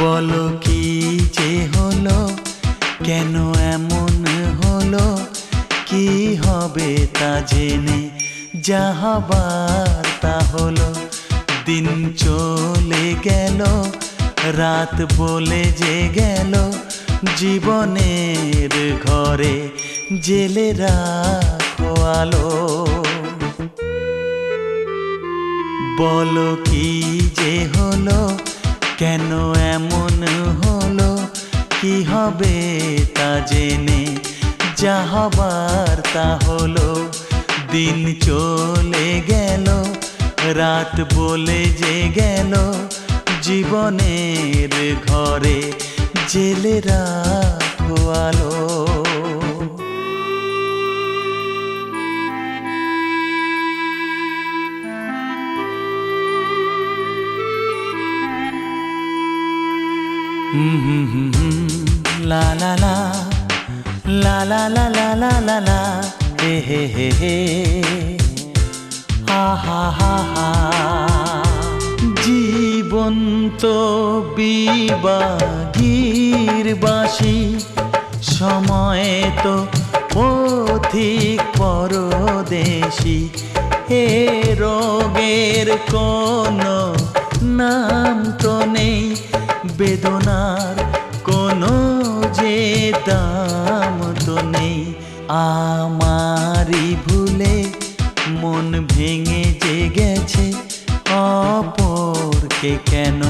বলো কি যে হলো? কেন এমন হলো? কি হবে তা জেনে যা হবার তা হলো। দিন চলে গেল, রাত বলে যে গেল। জীবনের ঘরে জেলে রাখো আলো। বলো কি যে হলো? কেন এমন হলো? কি হবে তা জেনে যা হবার তা হলো। দিন চলে গেল, রাত বলে যে গেল। জীবনের ঘরে জেলেরা রাখো লা লা লা লা লা লা লা লা লা লা, হে হে হে হে। হা হা হা হা। জীবন তো বিবাগীর বাসি, সময় তো পথিক পরদেশি। এ রোগের কোন নাম তো নেই বেদনার আমারই ভুলে মন ভেঙে যে গেছে অপরকে কেন